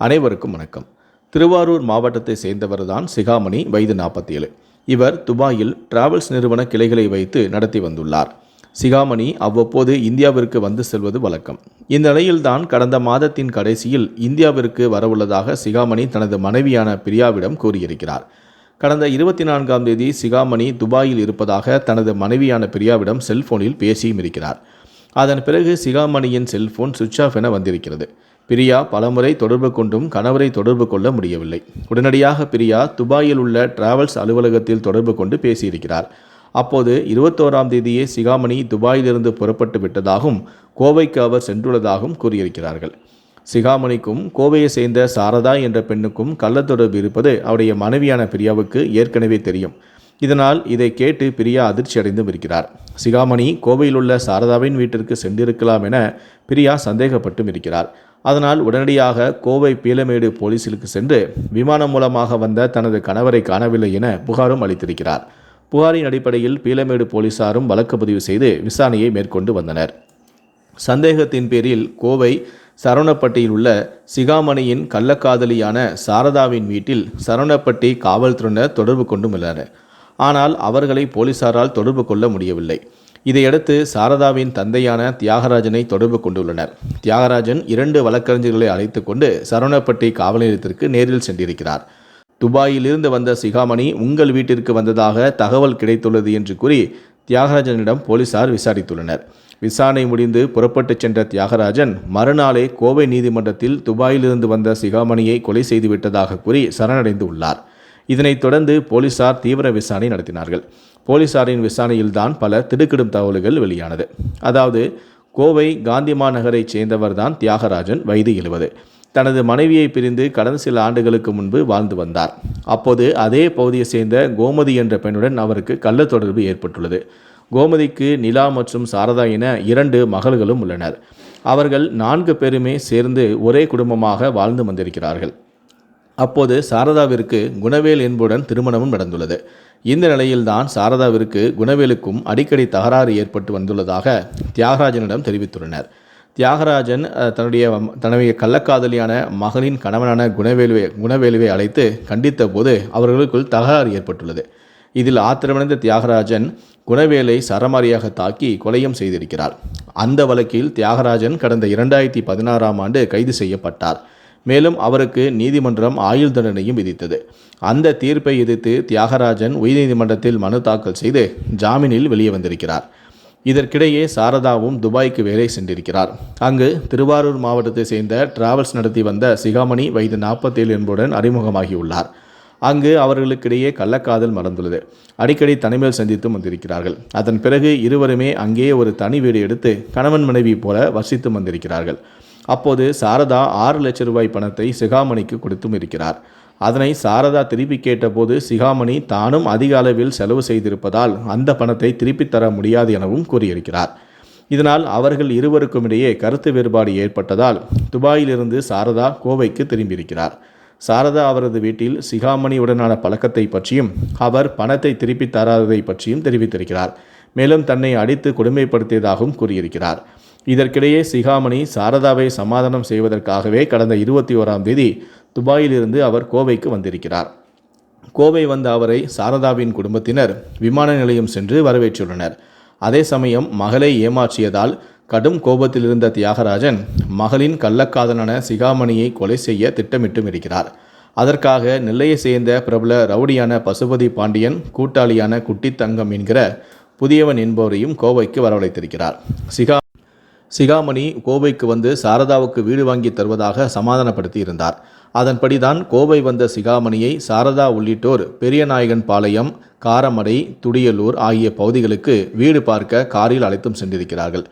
அனைவருக்கும் வணக்கம். திருவாரூர் மாவட்டத்தை சேர்ந்தவர்தான் சிகாமணி வயது நாற்பத்தி ஏழு இவர் துபாயில் டிராவல்ஸ் நிறுவன கிளைகளை வைத்து நடத்தி வந்துள்ளார். சிகாமணி அவ்வப்போது இந்தியாவிற்கு வந்து செல்வது வழக்கம். இந்த நிலையில்தான் கடந்த மாதத்தின் கடைசியில் இந்தியாவிற்கு வரவுள்ளதாக சிகாமணி தனது மனைவியான பிரியாவிடம் கூறியிருக்கிறார். கடந்த இருபத்தி நான்காம் தேதி சிகாமணி துபாயில் இருப்பதாக தனது மனைவியான பிரியாவிடம் செல்போனில் பேசியும் இருக்கிறார். அதன் பிறகு சிகாமணியின் செல்போன் சுவிட்ச் ஆஃப் என வந்திருக்கிறது. பிரியா பலமுறை தொடர்பு கொண்டும் கணவரை தொடர்பு கொள்ள முடியவில்லை. உடனடியாக பிரியா துபாயில் உள்ள டிராவல்ஸ் அலுவலகத்தில் தொடர்பு கொண்டு பேசியிருக்கிறார். அப்போது இருபத்தோராம் தேதியே சிகாமணி துபாயிலிருந்து புறப்பட்டு விட்டதாகவும் கோவைக்கு அவர் சென்றுள்ளதாகவும் கூறியிருக்கிறார்கள். சிகாமணிக்கும் கோவையை சேர்ந்த சாரதா என்ற பெண்ணுக்கும் கள்ளத்தொடர்பு இருப்பது அவருடைய மனைவியான பிரியாவுக்கு ஏற்கனவே தெரியும். இதனால் இதை கேட்டு பிரியா அதிர்ச்சி அடைந்தும் இருக்கிறார். சிகாமணி கோவையில் உள்ள சாரதாவின் வீட்டிற்கு சென்றிருக்கலாம் என பிரியா சந்தேகப்பட்டும் இருக்கிறார். அதனால் உடனடியாக கோவை பீலமேடு போலீசிலுக்கு சென்று விமானம் மூலமாக வந்த தனது கணவரை காணவில்லை என புகாரும் அளித்திருக்கிறார். புகாரின் அடிப்படையில் பீலமேடு போலீசாரும் வழக்கு பதிவு செய்து விசாரணையை மேற்கொண்டு வந்தனர். சந்தேகத்தின் பேரில் கோவை சரவணப்பட்டியில் உள்ள சிகாமணியின் கள்ளக்காதலியான சாரதாவின் வீட்டில் சரவணப்பட்டி காவல்துறையினர் தொடர்பு கொண்டும் உள்ளனர். ஆனால் அவர்களை போலீசாரால் தொடர்பு கொள்ள முடியவில்லை. இதையடுத்து சாரதாவின் தந்தையான தியாகராஜனை தொடர்பு கொண்டுள்ளனர். தியாகராஜன் இரண்டு வழக்கறிஞர்களை அழைத்து கொண்டு சரவணப்பட்டி காவல் நிலையத்திற்கு நேரில் சென்றிருக்கிறார். துபாயிலிருந்து வந்த சிகாமணி உங்கள் வீட்டிற்கு வந்ததாக தகவல் கிடைத்துள்ளது என்று கூறி தியாகராஜனிடம் போலீசார் விசாரித்துள்ளனர். விசாரணை முடிந்து புறப்பட்டுச் சென்ற தியாகராஜன் மறுநாளே கோவை நீதிமன்றத்தில் துபாயிலிருந்து வந்த சிகாமணியை கொலை செய்துவிட்டதாக கூறி சரணடைந்து உள்ளார். இதனைத் தொடர்ந்து போலீசார் தீவிர விசாரணை நடத்தினார்கள். போலீசாரின் விசாரணையில்தான் பல திடுக்கிடும் தகவல்கள் வெளியானது. அதாவது கோவை காந்திமா நகரைச் சேர்ந்தவர்தான் தியாகராஜன் வயது எழுபது. தனது மனைவியை பிரிந்து கடந்த சில ஆண்டுகளுக்கு முன்பு வாழ்ந்து வந்தார். அப்போது அதே பகுதியை சேர்ந்த கோமதி என்ற பெண்ணுடன் அவருக்கு கள்ள தொடர்பு ஏற்பட்டுள்ளது. கோமதிக்கு நிலா மற்றும் சாரதா என இரண்டு மகள்களும் உள்ளனர். அவர்கள் நான்கு பேருமே சேர்ந்து ஒரே குடும்பமாக வாழ்ந்து வந்திருக்கிறார்கள். அப்போது சாரதாவிற்கு குணவேல் என்புடன் திருமணமும் நடந்துள்ளது. இந்த நிலையில்தான் சாரதாவிற்கு குணவேலுக்கும் அடிக்கடி தகராறு ஏற்பட்டு வந்துள்ளதாக தியாகராஜனிடம் தெரிவித்துள்ளனர். தியாகராஜன் தன்னுடைய தன்னுடைய கள்ளக்காதலியான மகளின் கணவனான குணவேலுவை குணவேலுவை அழைத்து கண்டித்த போது அவர்களுக்குள் தகராறு ஏற்பட்டுள்ளது. இதில் ஆத்திரமடைந்த தியாகராஜன் குணவேலை சரமாரியாக தாக்கி கொலையும் செய்திருக்கிறார். அந்த வழக்கில் தியாகராஜன் கடந்த இரண்டாயிரத்தி பதினாறாம் ஆண்டு கைது செய்யப்பட்டார். மேலும் அவருக்கு நீதிமன்றம் ஆயுள் தண்டனையும் விதித்தது. அந்த தீர்ப்பை எதிர்த்து தியாகராஜன் உயர்நீதிமன்றத்தில் மனு தாக்கல் செய்து ஜாமீனில் வெளியே வந்திருக்கிறார். இதற்கிடையே சாரதாவும் துபாய்க்கு வேலை சென்றிருக்கிறார். அங்கு திருவாரூர் மாவட்டத்தை சேர்ந்த டிராவல்ஸ் நடத்தி வந்த சிகாமணி வயது நாற்பத்தேழு என்புடன் அறிமுகமாகியுள்ளார். அங்கு அவர்களுக்கிடையே கள்ளக்காதல் மறந்துள்ளது அடிக்கடி தனிமையில் சந்தித்தும் வந்திருக்கிறார்கள். அதன் பிறகு இருவருமே அங்கேயே ஒரு தனி வீடு எடுத்து கணவன் மனைவி போல வசித்தும் வந்திருக்கிறார்கள். அப்போது சாரதா ஆறு லட்ச ரூபாய் பணத்தை சிகாமணிக்கு கொடுத்தும் இருக்கிறார். அதனை சாரதா திருப்பி கேட்டபோது சிகாமணி தானும் அதிக அளவில் செலவு செய்திருப்பதால் அந்த பணத்தை திருப்பித் தர முடியாது எனவும் கூறியிருக்கிறார். இதனால் அவர்கள் இருவருக்கும் இடையே கருத்து வேறுபாடு ஏற்பட்டதால் துபாயிலிருந்து சாரதா கோவைக்கு திரும்பியிருக்கிறார். சாரதா அவரது வீட்டில் சிகாமணியுடனான பழக்கத்தை பற்றியும் அவர் பணத்தை திருப்பித் தராததை பற்றியும் தெரிவித்திருக்கிறார். மேலும் தன்னை அடித்து கொடுமைப்படுத்தியதாகவும் கூறியிருக்கிறார். இதற்கிடையே சிகாமணி சாரதாவை சமாதானம் செய்வதற்காகவே கடந்த இருபத்தி ஓராம் தேதி துபாயிலிருந்து அவர் கோவைக்கு வந்திருக்கிறார். கோவை வந்த அவரை சாரதாவின் குடும்பத்தினர் விமான நிலையம் சென்று வரவேற்றுள்ளனர். அதே சமயம் மகளை ஏமாற்றியதால் கடும் கோபத்தில் இருந்த தியாகராஜன் மகளின் கள்ளக்காதலான சிகாமணியை கொலை செய்ய திட்டமிட்டும் இருக்கிறார். அதற்காக நெல்லையை சேர்ந்த பிரபல ரவுடியான பசுபதி பாண்டியன் கூட்டாளியான குட்டி தங்கம் என்கிற புதியவன் என்பவரையும் கோவைக்கு வரவழைத்திருக்கிறார். சிகா சிகாமணி கோவைக்கு வந்து சாரதாவுக்கு வீடு வாங்கி தருவதாக சமாதானப்படுத்தி இருந்தார் அதன்படிதான் கோவை வந்த சிகாமணியை சாரதா உள்ளிட்டோர் பெரியநாயகன் பாளையம் காரமடை துடியலூர் ஆகிய பகுதிகளுக்கு வீடு பார்க்க காரில் அழைத்தும் சென்றிருக்கிறார்கள்.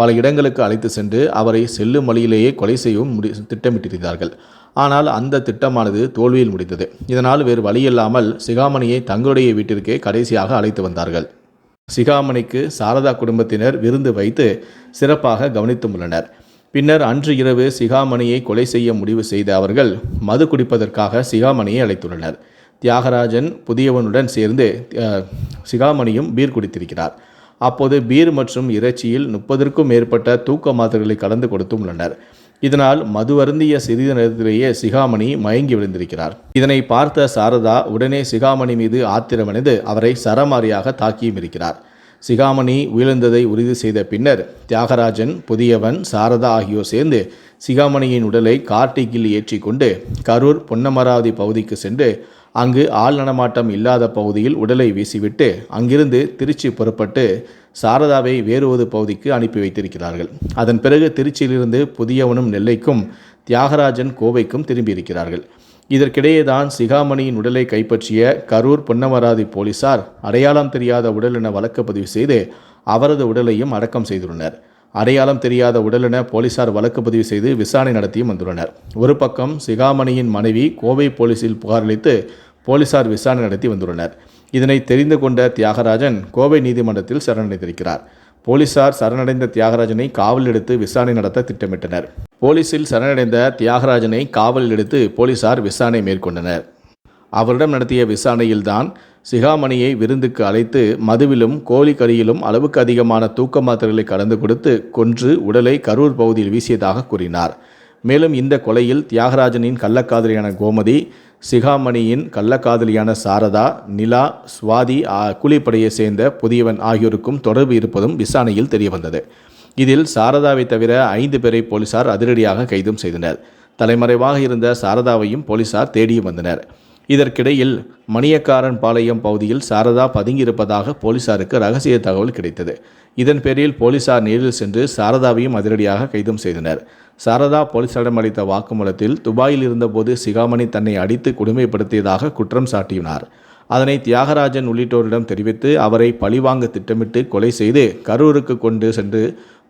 பல இடங்களுக்கு அழைத்து சென்று அவரை செல்லும் வழியிலேயே கொலை செய்யவும் முடி திட்டமிட்டிருந்தார்கள். ஆனால் அந்த திட்டமானது தோல்வியில் முடிந்தது. இதனால் வேறு வழியில்லாமல் சிகாமணியை தங்களுடைய வீட்டிற்கே கடைசியாக அழைத்து வந்தார்கள். சிகாமணிக்கு சாரதா குடும்பத்தினர் விருந்து வைத்து சிறப்பாக கவனித்தும் உள்ளனர் பின்னர் அன்று இரவு சிகாமணியை கொலை செய்ய முடிவு செய்த அவர்கள் மது குடிப்பதற்காக சிகாமணியை அழைத்துள்ளனர். தியாகராஜன் புதியவனுடன் சேர்ந்து சிகாமணியும் பீர் குடித்திருக்கிறார். அப்போது பீர் மற்றும் இறைச்சியில் முப்பதற்கும் மேற்பட்ட தூக்க மாத்திரைகளை கலந்து கொடுத்தும் உள்ளனர் இதனால் மது அருந்திய சிறிது நேரத்திலேயே சிகாமணி மயங்கி விழுந்திருக்கிறார். இதனை பார்த்த சாரதா உடனே சிகாமணி மீது ஆத்திரமடைந்து அவரை சரமாரியாக தாக்கியும் இருக்கிறார். சிகாமணி உயிர்ந்ததை உறுதி செய்த பின்னர் தியாகராஜன் புதியவன் சாரதா ஆகியோர் சேர்ந்து சிகாமணியின் உடலை கார்டிக்கில் ஏற்றி கொண்டு கரூர் பொன்னமராவதி பகுதிக்கு சென்று அங்கு ஆள் நடமாட்டம் இல்லாத பகுதியில் உடலை வீசிவிட்டு அங்கிருந்து திருச்சி புறப்பட்டு சாரதாவை வேறுவது பகுதிக்கு அனுப்பி வைத்திருக்கிறார்கள். அதன் பிறகு திருச்சியிலிருந்து புதியவனும் நெல்லைக்கும் தியாகராஜன் கோவைக்கும் திரும்பியிருக்கிறார்கள். இதற்கிடையே தான் சிகாமணியின் உடலை கைப்பற்றிய கரூர் பொன்னமராதி போலீசார் அடையாளம் தெரியாத உடல் என வழக்கு பதிவு செய்து அவரது உடலையும் அடக்கம் செய்துள்ளனர். அடையாளம் தெரியாத உடலென போலீசார் வழக்கு பதிவு செய்து விசாரணை நடத்தியும் வந்துள்ளனர். ஒரு பக்கம் சிகாமணியின் மனைவி கோவை போலீசில் புகாரளித்து போலீசார் விசாரணை நடத்தி வந்துள்ளனர். இதனை தெரிந்து கொண்ட தியாகராஜன் கோவை நீதிமன்றத்தில் சரணடைந்திருக்கிறார். போலீசார் சரணடைந்த தியாகராஜனை காவல் எடுத்து விசாரணை நடத்த திட்டமிட்டனர். போலீசில் சரணடைந்த தியாகராஜனை காவலில் எடுத்து போலீசார் விசாரணை மேற்கொண்டனர். அவரிடம் நடத்திய விசாரணையில்தான் சிகாமணியை விருந்துக்கு அழைத்து மதுவிலும் கோழிக்கறியிலும் அளவுக்கு அதிகமான தூக்க மாத்திரைகளை கலந்து கொடுத்து கொன்று உடலை கரூர் பகுதியில் வீசியதாக கூறினார். மேலும் இந்த கொலையில் தியாகராஜனின் கள்ளக்காதலியான கோமதி சிகாமணியின் கள்ளக்காதலியான சாரதா நிலா சுவாதி கூலிப்படையை சேர்ந்த புதியவன் ஆகியோருக்கும் தொடர்பு இருப்பதும் விசாரணையில் தெரியவந்தது. இதில் சாரதாவை தவிர ஐந்து பேரை போலீசார் அதிரடியாக கைதும் செய்தனர். தலைமறைவாக இருந்த சாரதாவையும் போலீசார் தேடியும் வந்தனர். இதற்கிடையில் மணியக்காரன் பாளையம் பகுதியில் சாரதா பதுங்கியிருப்பதாக போலீசாருக்கு ரகசிய தகவல் கிடைத்தது. இதன் பேரில் போலீசார் நேரில் சென்று சாரதாவையும் அதிரடியாக கைதும் செய்தனர். சாரதா போலீசாரிடம் அளித்த வாக்குமூலத்தில் துபாயில் இருந்தபோது சிகாமணி தன்னை அடித்து கொடுமைப்படுத்தியதாக குற்றம் சாட்டினார். அதனை தியாகராஜன் உள்ளிட்டோரிடம் தெரிவித்து அவரை பழிவாங்க திட்டமிட்டு கொலை செய்து கரூருக்கு கொண்டு சென்று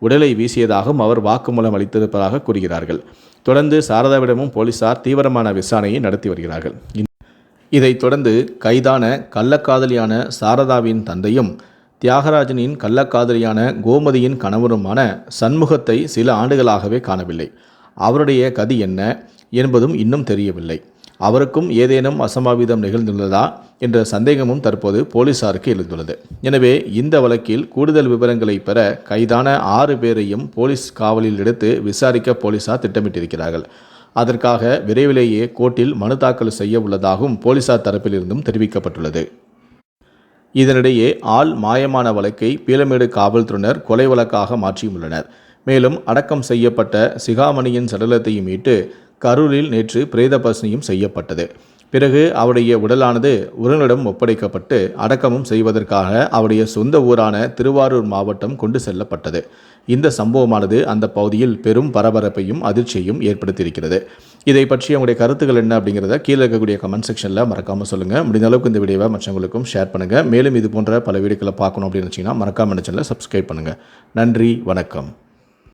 உடலை வீசியதாகவும் அவர் வாக்குமூலம் அளித்திருப்பதாக கூறுகிறார்கள். தொடர்ந்து சாரதாவிடமும் போலீசார் தீவிரமான விசாரணையை நடத்தி வருகிறார்கள். இதைத் தொடர்ந்து கைதான கள்ளக்காதலியான சாரதாவின் தந்தையும் தியாகராஜனின் கள்ளக்காதலியான கோமதியின் கணவருமான சண்முகத்தை சில ஆண்டுகளாகவே காணவில்லை. அவருடைய கதி என்ன என்பதும் இன்னும் தெரியவில்லை. அவருக்கும் ஏதேனும் அசம்பாவிதம் நிகழ்ந்துள்ளதா என்ற சந்தேகமும் தற்போது போலீசாருக்கு எழுந்துள்ளது. எனவே இந்த வழக்கில் கூடுதல் விவரங்களை பெற கைதான ஆறு பேரையும் போலீஸ் காவலில் எடுத்து விசாரிக்க போலீசார் திட்டமிட்டிருக்கிறார்கள். அதற்காக விரைவிலேயே கோர்ட்டில் மனு தாக்கல் செய்ய உள்ளதாகவும் போலீசார் தரப்பிலிருந்தும் தெரிவிக்கப்பட்டுள்ளது. இதனிடையே ஆள் மாயமான வழக்கை பீலமேடு காவல்துறையினர் கொலை வழக்காக மாற்றியுள்ளனர் மேலும் அடக்கம் செய்யப்பட்ட சிகாமணியின் சடலத்தையும் மீட்டு கரூரில் நேற்று பிரேத பசனையும் செய்யப்பட்டது. பிறகு அவருடைய உடலானது உறவினரிடம் ஒப்படைக்கப்பட்டு அடக்கமும் செய்வதற்காக அவருடைய சொந்த ஊரான திருவாரூர் மாவட்டம் கொண்டு செல்லப்பட்டது. இந்த சம்பவமானது அந்த பகுதியில் பெரும் பரபரப்பையும் அதிர்ச்சியையும் ஏற்படுத்தியிருக்கிறது. இதை பற்றி உங்களுடைய கருத்துக்கள் என்ன அப்படிங்கிறத கீழே இருக்கக்கூடிய கமெண்ட் செக்ஷனில் மறக்காமல் சொல்லுங்கள் முடிந்த அளவுக்கு இந்த வீடியோவை மற்றவங்களுக்கும் ஷேர் பண்ணுங்கள் மேலும் இது போன்ற பல வீடியோக்களை பார்க்கணும் அப்படின்னு வச்சிங்கன்னா மறக்காமல் சேனலை சப்ஸ்கிரைப் பண்ணுங்கள் நன்றி வணக்கம்.